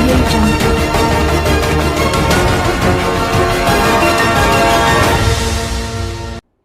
Thank you.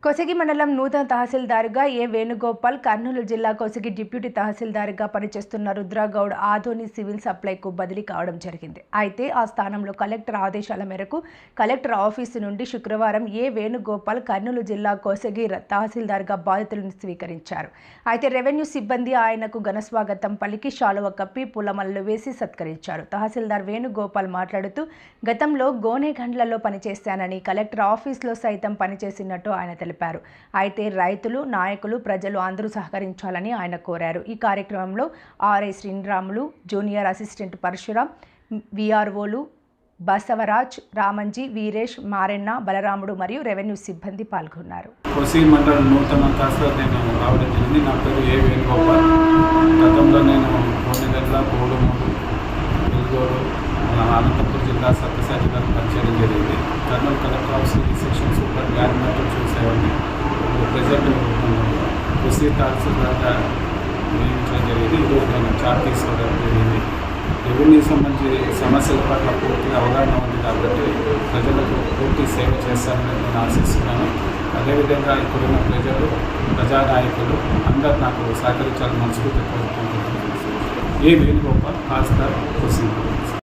Kosgi మండలం నూతన తహసీల్దారుగా ఏ వేణుగోపాల్ కర్నూలు జిల్లా కొసగి డిప్యూటీ తహసీల్దారుగా పనిచేస్తున్న రుద్రగౌడ్ ఆధోని సివిల్ సప్లైకు బదిలీ కావడం జరిగింది. అయితే ఆ స్థానంలో కలెక్టర్ ఆదేశాల మేరకు కలెక్టర్ ఆఫీసు నుండి శుక్రవారం ఏ వేణుగోపాల్ కర్నూలు జిల్లా కొసగి తహసీల్దారుగా తహసీల్దార్గా స్వీకరించారు. అయితే రెవెన్యూ సిబ్బంది ఆయనకు ఘనస్వాగతం పలికి శాలువ కప్పి పూలమల్లు వేసి సత్కరించారు. తహసీల్దార్ వేణుగోపాల్ మాట్లాడుతూ గతంలో గోనెగండ్లలో పనిచేశానని కలెక్టర్ ఆఫీస్లో సైతం పనిచేసినట్టు ఆయన తెలిపారు. తెలిపారు. అయితే రైతులు నాయకులు ప్రజలు అందరూ సహకరించాలని ఆయన కోరారు. ఈ కార్యక్రమంలో ఆర్ఐ శ్రీనిరాములు జూనియర్ అసిస్టెంట్ పరశురాం విఆర్ఓలు బసవరాజ్ రామంజీ వీరేష్ మారెన్న బలరాముడు మరియు రెవెన్యూ సిబ్బంది పాల్గొన్నారు. కోసి మండలం నూతన తహసీల్దార్ నేను రావడం జరిగింది. నా పేరు ఏ వేణుగోపాల్. గతంలో నేను కోనెగడ్ల కోడుమూరు వెలుగోడు మన అనంతపురం జిల్లా సత్యసాయి గారు పనిచేయడం జరిగింది. Kurnool collector office section superintendent చూసేవాడిని ఇప్పుడు ప్రజెంట్ కోసి దాకా నియమించడం జరిగింది. ఈరోజు నేను చార్జ్ తీసుకోవడం జరిగింది. రెవెన్యూ సంబంధించి సమస్యల పట్ల పూర్తిగా అవగాహన ఉంది కాబట్టి ప్రజలకు పూర్తి సేవ చేస్తానని నేను ఆశిస్తున్నాను. అదేవిధంగా ఇప్పుడున్న ప్రజలు ప్రజానాయకులు అందరు నాకు సహకరించాలని మనస్ఫూర్తి కోరుకుంటున్నాను. ఏ వేణుగోపాల్ హాస్టర్ కోసింగ్